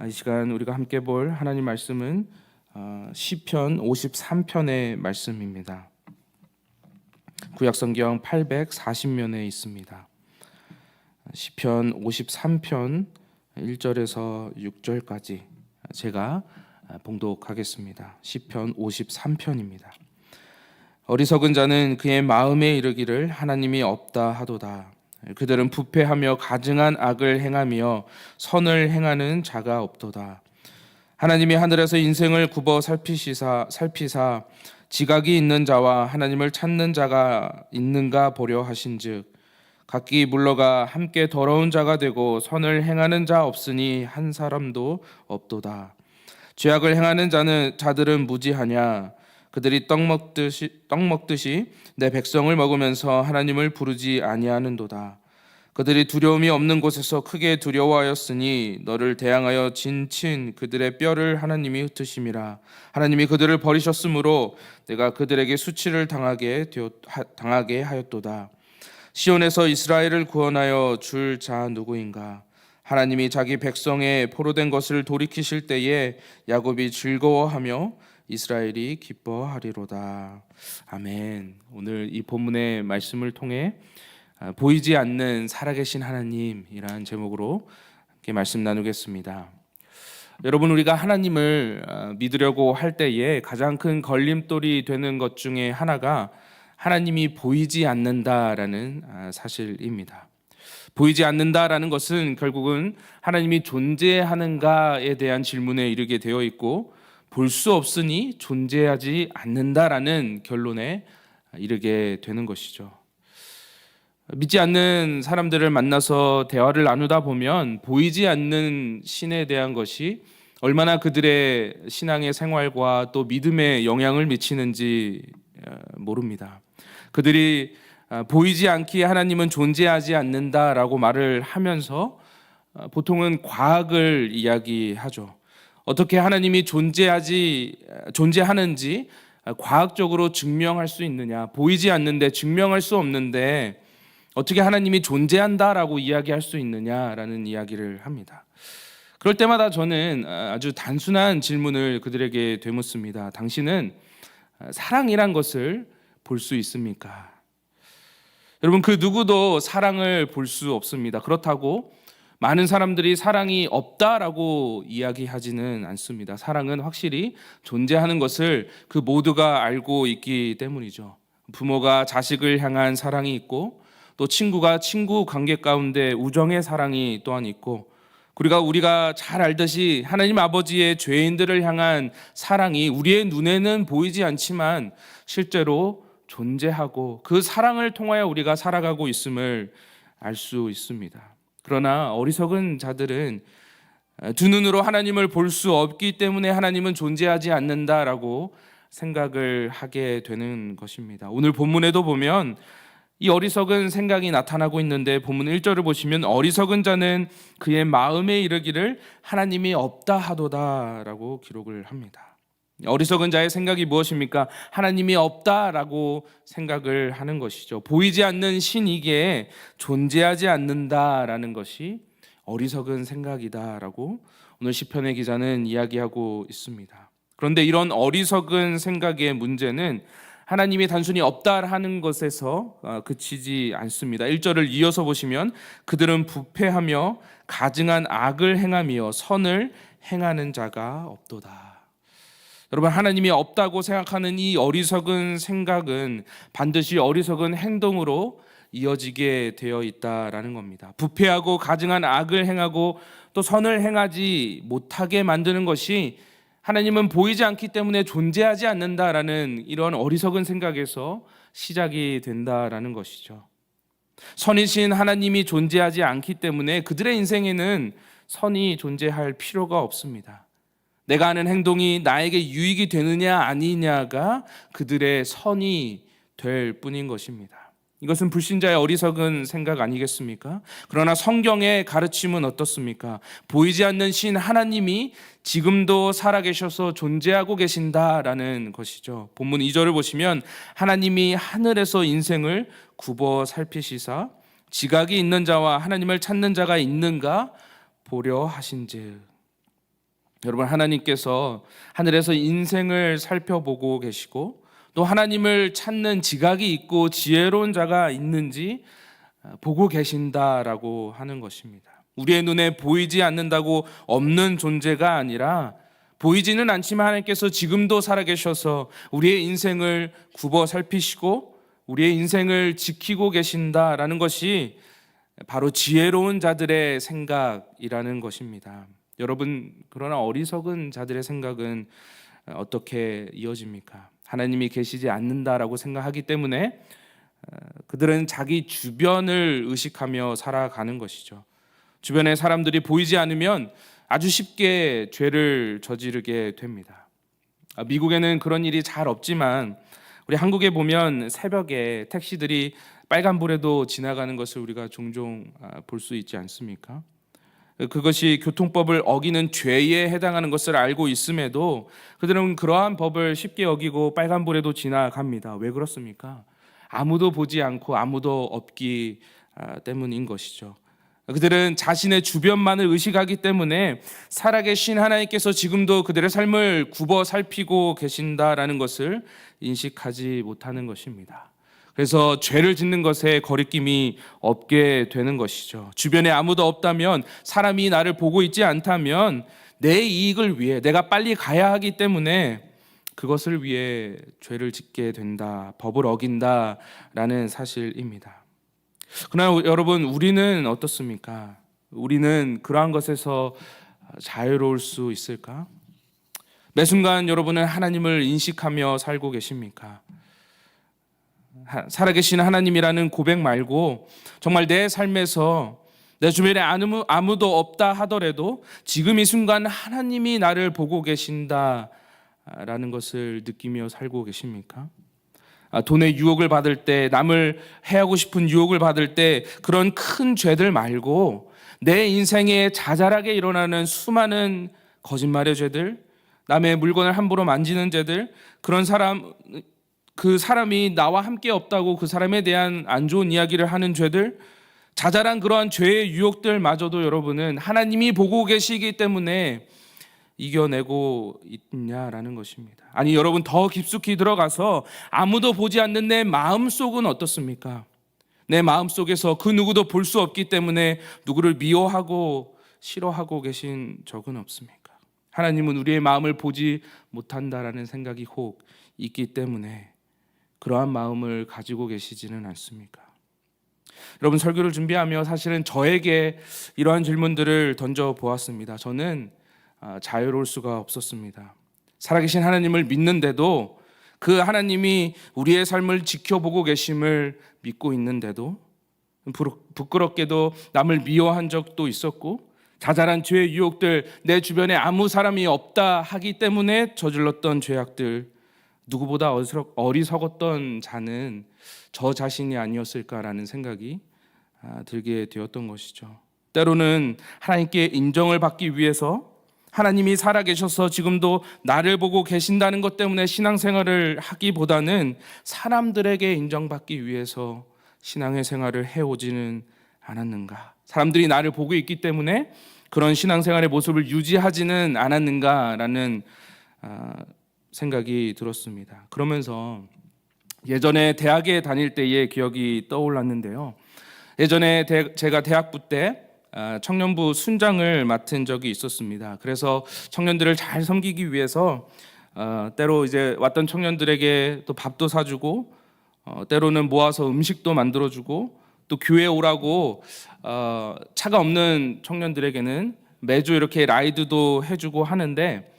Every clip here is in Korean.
아, 이 시간 우리가 함께 볼 하나님 말씀은 어, 시편 53편의 말씀입니다. 구약 성경 840면에 있습니다. 시편 53편 1절에서 6절까지 제가 봉독하겠습니다. 시편 53편입니다. 어리석은 자는 그의 마음에 이르기를 하나님이 없다 하도다. 그들은 부패하며 가증한 악을 행하며 선을 행하는 자가 없도다. 하나님이 하늘에서 인생을 굽어 살피시사 살피사 지각이 있는 자와 하나님을 찾는 자가 있는가 보려 하신즉 각기 물러가 함께 더러운 자가 되고 선을 행하는 자 없으니 한 사람도 없도다. 죄악을 행하는 자는 자들은 무지하냐 그들이 떡 먹듯이 떡 먹듯이 내 백성을 먹으면서 하나님을 부르지 아니하는도다. 그들이 두려움이 없는 곳에서 크게 두려워하였으니 너를 대항하여 진친 그들의 뼈를 하나님이 흩으심이라. 하나님이 그들을 버리셨으므로 내가 그들에게 수치를 당하게 되었, 당하게 하였도다. 시온에서 이스라엘을 구원하여 줄 자 누구인가? 하나님이 자기 백성의 포로된 것을 돌이키실 때에 야곱이 즐거워하며 이스라엘이 기뻐하리로다. 아멘. 오늘 이 본문의 말씀을 통해 보이지 않는 살아계신 하나님이라는 제목으로 이렇게 말씀 나누겠습니다. 여러분 우리가 하나님을 믿으려고 할 때에 가장 큰 걸림돌이 되는 것 중에 하나가 하나님이 보이지 않는다라는 사실입니다. 보이지 않는다라는 것은 결국은 하나님이 존재하는가에 대한 질문에 이르게 되어 있고 볼 수 없으니 존재하지 않는다라는 결론에 이르게 되는 것이죠. 믿지 않는 사람들을 만나서 대화를 나누다 보면 보이지 않는 신에 대한 것이 얼마나 그들의 신앙의 생활과 또 믿음에 영향을 미치는지 모릅니다. 그들이 보이지 않기에 하나님은 존재하지 않는다라고 말을 하면서 보통은 과학을 이야기하죠. 어떻게 하나님이 존재하지 존재하는지 과학적으로 증명할 수 있느냐? 보이지 않는데 증명할 수 없는데 어떻게 하나님이 존재한다라고 이야기할 수 있느냐라는 이야기를 합니다. 그럴 때마다 저는 아주 단순한 질문을 그들에게 되묻습니다. 당신은 사랑이란 것을 볼 수 있습니까? 여러분 그 누구도 사랑을 볼 수 없습니다. 그렇다고 많은 사람들이 사랑이 없다라고 이야기하지는 않습니다. 사랑은 확실히 존재하는 것을 그 모두가 알고 있기 때문이죠. 부모가 자식을 향한 사랑이 있고 또 친구가 친구 관계 가운데 우정의 사랑이 또한 있고 우리가 우리가 잘 알듯이 하나님 아버지의 죄인들을 향한 사랑이 우리의 눈에는 보이지 않지만 실제로 존재하고 그 사랑을 통하여 우리가 살아가고 있음을 알 수 있습니다. 그러나 어리석은 자들은 두 눈으로 하나님을 볼 수 없기 때문에 하나님은 존재하지 않는다라고 생각을 하게 되는 것입니다. 오늘 본문에도 보면 이 어리석은 생각이 나타나고 있는데 본문 1절을 보시면 어리석은 자는 그의 마음에 이르기를 하나님이 없다 하도다라고 기록을 합니다. 어리석은 자의 생각이 무엇입니까? 하나님이 없다라고 생각을 하는 것이죠. 보이지 않는 신이기에 존재하지 않는다라는 것이 어리석은 생각이다라고 오늘 시편의 기자는 이야기하고 있습니다. 그런데 이런 어리석은 생각의 문제는 하나님이 단순히 없다 하는 것에서 그치지 않습니다. 1절을 이어서 보시면 그들은 부패하며 가증한 악을 행하며 선을 행하는 자가 없도다. 여러분 하나님이 없다고 생각하는 이 어리석은 생각은 반드시 어리석은 행동으로 이어지게 되어 있다라는 겁니다. 부패하고 가증한 악을 행하고 또 선을 행하지 못하게 만드는 것이 하나님은 보이지 않기 때문에 존재하지 않는다라는 이런 어리석은 생각에서 시작이 된다라는 것이죠. 선이신 하나님이 존재하지 않기 때문에 그들의 인생에는 선이 존재할 필요가 없습니다. 내가 하는 행동이 나에게 유익이 되느냐 아니냐가 그들의 선이 될 뿐인 것입니다. 이것은 불신자의 어리석은 생각 아니겠습니까? 그러나 성경의 가르침은 어떻습니까? 보이지 않는 신 하나님이 지금도 살아계셔서 존재하고 계신다라는 것이죠. 본문 2절을 보시면 하나님이 하늘에서 인생을 굽어 살피시사 지각이 있는 자와 하나님을 찾는 자가 있는가 보려 하신즉 여러분 하나님께서 하늘에서 인생을 살펴보고 계시고 또 하나님을 찾는 지각이 있고 지혜로운 자가 있는지 아, 보고 계신다라고 하는 것입니다. 우리의 눈에 보이지 않는다고 없는 존재가 아니라 보이지는 않지만 하나님께서 지금도 살아계셔서 우리의 인생을 굽어 살피시고 우리의 인생을 지키고 계신다라는 것이 바로 지혜로운 자들의 생각이라는 것입니다. 여러분, 그러나 어리석은 자들의 생각은 어떻게 이어집니까? 하나님이 계시지 않는다라고 생각하기 때문에 어, 그들은 자기 주변을 의식하며 살아가는 것이죠. 주변에 사람들이 보이지 않으면 아주 쉽게 죄를 저지르게 됩니다. 아, 미국에는 그런 일이 잘 없지만 우리 한국에 보면 새벽에 택시들이 빨간불에도 지나가는 것을 우리가 종종 아, 볼수 있지 않습니까? 그것이 교통법을 어기는 죄에 해당하는 것을 알고 있음에도 그들은 그러한 법을 쉽게 어기고 빨간불에도 지나갑니다. 왜 그렇습니까? 아무도 보지 않고 아무도 없기 아, 때문인 것이죠. 그들은 자신의 주변만을 의식하기 때문에 살아계신 하나님께서 지금도 그들의 삶을 굽어 살피고 계신다라는 것을 인식하지 못하는 것입니다. 그래서 죄를 짓는 것에 거리낌이 없게 되는 것이죠. 주변에 아무도 없다면 사람이 나를 보고 있지 않다면 내 이익을 위해 내가 빨리 가야 하기 때문에 그것을 위해 죄를 짓게 된다. 법을 어긴다라는 사실입니다. 그러나 여러분 우리는 어떻습니까? 우리는 그러한 것에서 자유로울 수 있을까? 매 순간 여러분은 하나님을 인식하며 살고 계십니까? 살아계신 하나님이라는 고백 말고 정말 내 삶에서 내 주변에 아무, 아무도 없다 하더라도 지금 이 순간 하나님이 나를 보고 계신다라는 것을 느끼며 살고 계십니까? 아, 돈의 유혹을 받을 때, 남을 해하고 싶은 유혹을 받을 때 그런 큰 죄들 말고 내 인생에 자잘하게 일어나는 수많은 거짓말의 죄들, 남의 물건을 함부로 만지는 죄들, 그런 사람, 그 사람이 나와 함께 없다고 그 사람에 대한 안 좋은 이야기를 하는 죄들, 자잘한 그러한 죄의 유혹들마저도 여러분은 하나님이 보고 계시기 때문에 이겨내고 있냐라는 것입니다. 아니 여러분 더 깊숙이 들어가서 아무도 보지 않는 내 마음 속은 어떻습니까? 내 마음 속에서 그 누구도 볼 수 없기 때문에 누구를 미워하고 싫어하고 계신 적은 없습니까? 하나님은 우리의 마음을 보지 못한다라는 생각이 혹 있기 때문에 그러한 마음을 가지고 계시지는 않습니까? 여러분 설교를 준비하며 사실은 저에게 이러한 질문들을 던져 보았습니다. 저는 아, 자유로울 수가 없었습니다. 살아계신 하나님을 믿는데도 그 하나님이 우리의 삶을 지켜보고 계심을 믿고 있는데도 부끄럽게도 남을 미워한 적도 있었고 자잘한 죄의 유혹들 내 주변에 아무 사람이 없다 하기 때문에 저질렀던 죄악들 누구보다 어리석었던 자는 저 자신이 아니었을까라는 생각이 아, 들게 되었던 것이죠. 때로는 하나님께 인정을 받기 위해서 하나님이 살아계셔서 지금도 나를 보고 계신다는 것 때문에 신앙생활을 하기보다는 사람들에게 인정받기 위해서 신앙의 생활을 해오지는 않았는가? 사람들이 나를 보고 있기 때문에 그런 신앙생활의 모습을 유지하지는 않았는가라는 아, 생각이 들었습니다. 그러면서 예전에 대학에 다닐 때의 기억이 떠올랐는데요. 예전에 제가 대학부 때 아, 청년부 순장을 맡은 적이 있었습니다. 그래서 청년들을 잘 섬기기 위해서 어, 때로 이제 왔던 청년들에게 또 밥도 사주고 어, 때로는 모아서 음식도 만들어주고 또 교회 오라고 어, 차가 없는 청년들에게는 매주 이렇게 라이드도 해주고 하는데 아,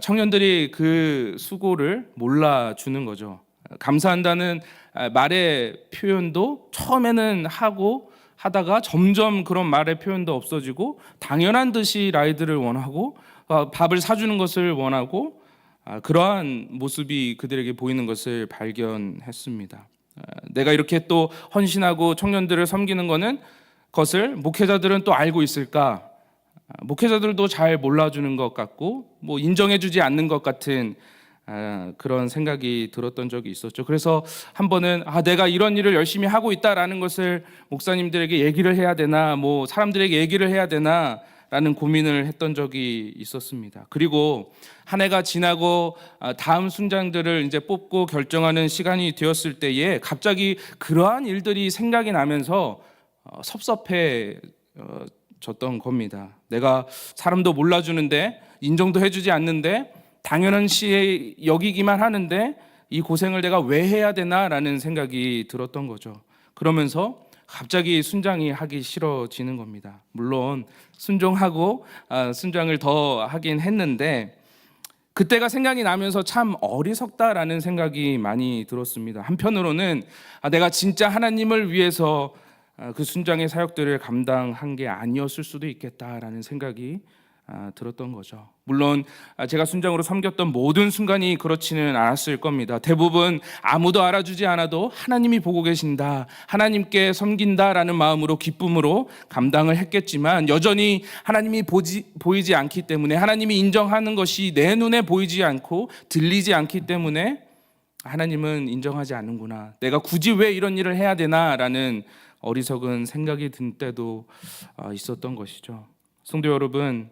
청년들이 그 수고를 몰라주는 거죠. 감사한다는 아, 말의 표현도 처음에는 하고 하다가 점점 그런 말의 표현도 없어지고 당연한 듯이 라이드를 원하고 어, 밥을 사주는 것을 원하고 아, 그러한 모습이 그들에게 보이는 것을 발견했습니다. 아, 내가 이렇게 또 헌신하고 청년들을 섬기는 것은 것을 목회자들은 또 알고 있을까? 아, 목회자들도 잘 몰라주는 것 같고 뭐 인정해주지 않는 것 같은 아, 그런 생각이 들었던 적이 있었죠. 그래서 한 번은 아 내가 이런 일을 열심히 하고 있다라는 것을 목사님들에게 얘기를 해야 되나 뭐 사람들에게 얘기를 해야 되나 라는 고민을 했던 적이 있었습니다. 그리고 한 해가 지나고 아, 다음 순장들을 이제 뽑고 결정하는 시간이 되었을 때에 갑자기 그러한 일들이 생각이 나면서 어, 섭섭해 졌던 겁니다. 내가 사람도 몰라주는데 인정도 해주지 않는데 당연한 시에 여기기만 하는데 이 고생을 내가 왜 해야 되나라는 생각이 들었던 거죠. 그러면서 갑자기 순장이 하기 싫어지는 겁니다. 물론 순종하고 아, 순장을 더 하긴 했는데 그때가 생각이 나면서 참 어리석다라는 생각이 많이 들었습니다. 한편으로는 아, 내가 진짜 하나님을 위해서 아, 그 순장의 사역들을 감당한 게 아니었을 수도 있겠다라는 생각이 아, 들었던 거죠. 물론 아, 제가 순장으로 섬겼던 모든 순간이 그렇지는 않았을 겁니다. 대부분 아무도 알아주지 않아도 하나님이 보고 계신다, 하나님께 섬긴다라는 마음으로 기쁨으로 감당을 했겠지만 여전히 하나님이 보지, 보이지 않기 때문에 하나님이 인정하는 것이 내 눈에 보이지 않고 들리지 않기 때문에 하나님은 인정하지 않는구나. 내가 굳이 왜 이런 일을 해야 되나라는 어리석은 생각이 든 때도 아, 있었던 것이죠. 성도 여러분,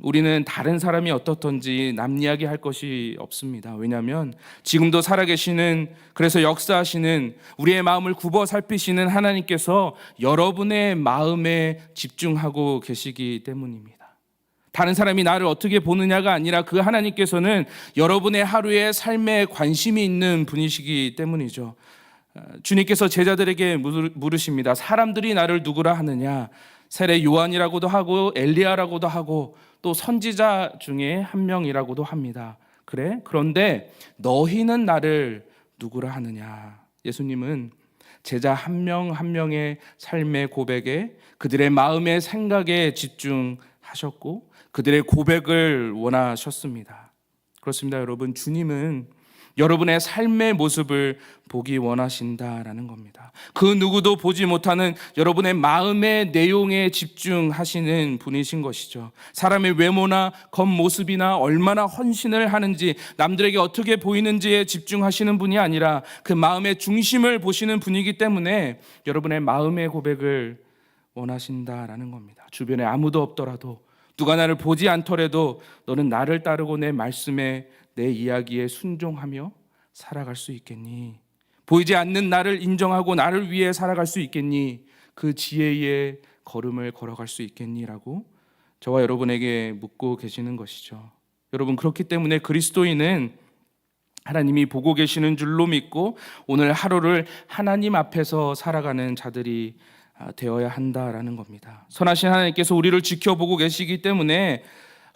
우리는 다른 사람이 어떻든지 남 이야기 할 것이 없습니다. 왜냐하면 지금도 살아계시는 그래서 역사하시는 우리의 마음을 굽어 살피시는 하나님께서 여러분의 마음에 집중하고 계시기 때문입니다. 다른 사람이 나를 어떻게 보느냐가 아니라 그 하나님께서는 여러분의 하루의 삶에 관심이 있는 분이시기 때문이죠. 어, 주님께서 제자들에게 물으- 물으십니다. 사람들이 나를 누구라 하느냐? 세례 요한이라고도 하고 엘리야라고도 하고 또 선지자 중에 한 명이라고도 합니다. 그래? 그런데 너희는 나를 누구라 하느냐? 예수님은 제자 한 명한 명의 삶의 고백에 그들의 마음의 생각에 집중하셨고 그들의 고백을 원하셨습니다. 그렇습니다, 여러분. 주님은 여러분의 삶의 모습을 보기 원하신다라는 겁니다. 그 누구도 보지 못하는 여러분의 마음의 내용에 집중하시는 분이신 것이죠. 사람의 외모나 겉모습이나 얼마나 헌신을 하는지 남들에게 어떻게 보이는지에 집중하시는 분이 아니라 그 마음의 중심을 보시는 분이기 때문에 여러분의 마음의 고백을 원하신다라는 겁니다. 주변에 아무도 없더라도 누가 나를 보지 않더라도 너는 나를 따르고 내 말씀에 내 이야기에 순종하며 살아갈 수 있겠니? 보이지 않는 나를 인정하고 나를 위해 살아갈 수 있겠니? 그 지혜의 걸음을 걸어갈 수 있겠니라고 저와 여러분에게 묻고 계시는 것이죠. 여러분 그렇기 때문에 그리스도인은 하나님이 보고 계시는 줄로 믿고 오늘 하루를 하나님 앞에서 살아가는 자들이 아, 되어야 한다라는 겁니다. 선하신 하나님께서 우리를 지켜보고 계시기 때문에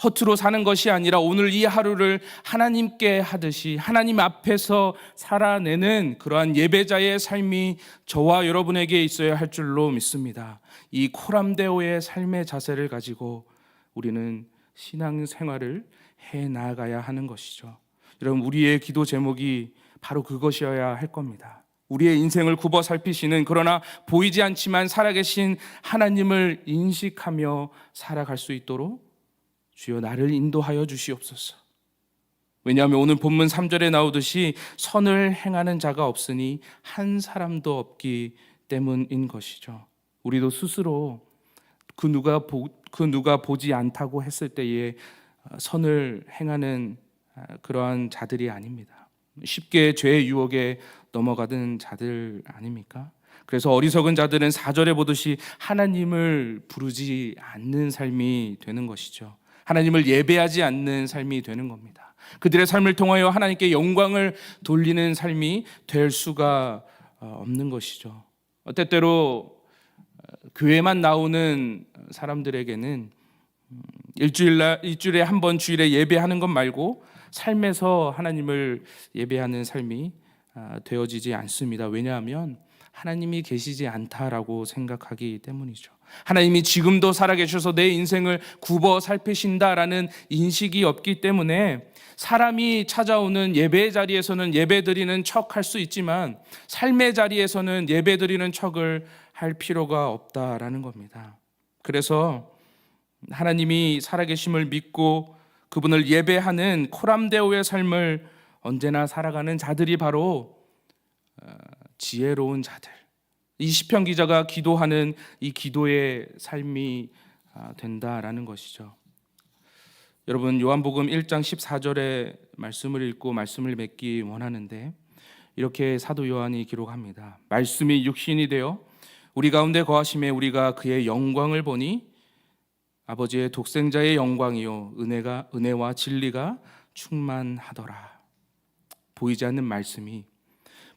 허투루 사는 것이 아니라 오늘 이 하루를 하나님께 하듯이 하나님 앞에서 살아내는 그러한 예배자의 삶이 저와 여러분에게 있어야 할 줄로 믿습니다. 이 코람데오의 삶의 자세를 가지고 우리는 신앙 생활을 해 나가야 하는 것이죠. 여러분 우리의 기도 제목이 바로 그것이어야 할 겁니다. 우리의 인생을 굽어 살피시는 그러나 보이지 않지만 살아계신 하나님을 인식하며 살아갈 수 있도록 주여 나를 인도하여 주시옵소서. 왜냐하면 오늘 본문 3절에 나오듯이 선을 행하는 자가 없으니 한 사람도 없기 때문인 것이죠. 우리도 스스로 그 누가 보, 그 누가 보지 않다고 했을 때에 선을 행하는 그러한 자들이 아닙니다. 쉽게 죄의 유혹에 넘어가던 자들 아닙니까? 그래서 어리석은 자들은 4절에 보듯이 하나님을 부르지 않는 삶이 되는 것이죠. 하나님을 예배하지 않는 삶이 되는 겁니다. 그들의 삶을 통하여 하나님께 영광을 돌리는 삶이 될 수가 어, 없는 것이죠. 때때로 어, 교회만 나오는 사람들에게는 음, 일주일 일주일에 한 번 주일에 예배하는 것 말고 삶에서 하나님을 예배하는 삶이 아, 되어지지 않습니다. 왜냐하면 하나님이 계시지 않다라고 생각하기 때문이죠. 하나님이 지금도 살아계셔서 내 인생을 굽어 살피신다라는 인식이 없기 때문에 사람이 찾아오는 예배 자리에서는 예배 드리는 척 할 수 있지만 삶의 자리에서는 예배 드리는 척을 할 필요가 없다라는 겁니다. 그래서 하나님이 살아계심을 믿고 그분을 예배하는 코람데오의 삶을 언제나 살아가는 자들이 바로 어, 지혜로운 자들. 이 시편 기자가 기도하는 이 기도의 삶이 아, 된다라는 것이죠. 여러분 요한복음 1장 14절의 말씀을 읽고 말씀을 맺기 원하는데 이렇게 사도 요한이 기록합니다. 말씀이 육신이 되어 우리 가운데 거하심에 우리가 그의 영광을 보니 아버지의 독생자의 영광이요 은혜가 은혜와 진리가 충만하더라. 보이지 않는 말씀이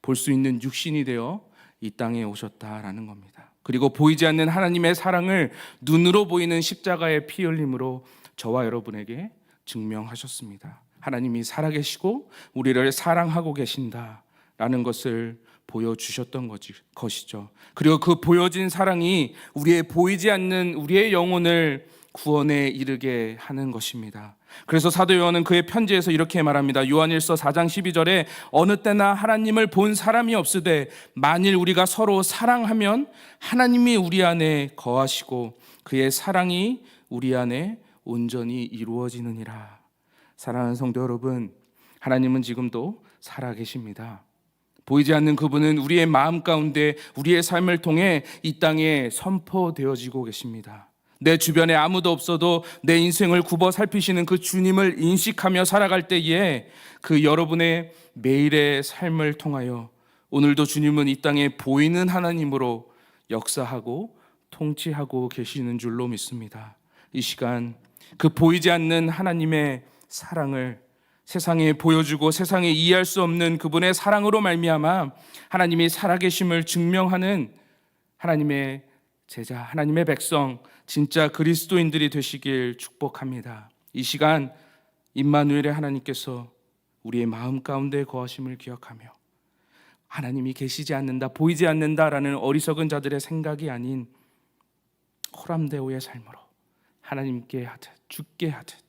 볼 수 있는 육신이 되어 이 땅에 오셨다라는 겁니다. 그리고 보이지 않는 하나님의 사랑을 눈으로 보이는 십자가의 피 흘림으로 저와 여러분에게 증명하셨습니다. 하나님이 살아계시고 우리를 사랑하고 계신다 라는 것을 보여주셨던 것이죠. 그리고 그 보여진 사랑이 우리의 보이지 않는 우리의 영혼을 구원에 이르게 하는 것입니다. 그래서 사도 요한은 그의 편지에서 이렇게 말합니다. 요한일서 4장 12절에 어느 때나 하나님을 본 사람이 없으되 만일 우리가 서로 사랑하면 하나님이 우리 안에 거하시고 그의 사랑이 우리 안에 온전히 이루어지느니라. 사랑하는 성도 여러분, 하나님은 지금도 살아 계십니다. 보이지 않는 그분은 우리의 마음 가운데 우리의 삶을 통해 이 땅에 선포되어지고 계십니다. 내 주변에 아무도 없어도 내 인생을 굽어 살피시는 그 주님을 인식하며 살아갈 때에 그 여러분의 매일의 삶을 통하여 오늘도 주님은 이 땅에 보이는 하나님으로 역사하고 통치하고 계시는 줄로 믿습니다. 이 시간 그 보이지 않는 하나님의 사랑을 세상에 보여주고 세상에 이해할 수 없는 그분의 사랑으로 말미암아 하나님이 살아계심을 증명하는 하나님의 제자, 하나님의 백성, 진짜 그리스도인들이 되시길 축복합니다. 이 시간 임마누엘의 하나님께서 우리의 마음 가운데 거하심을 기억하며 하나님이 계시지 않는다, 보이지 않는다라는 어리석은 자들의 생각이 아닌 호람데오의 삶으로 하나님께 하듯 죽게 하듯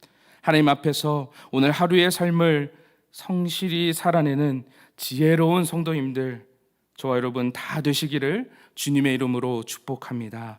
하나님 앞에서 오늘 하루의 삶을 성실히 살아내는 지혜로운 성도님들 저와 여러분 다 되시기를 주님의 이름으로 축복합니다.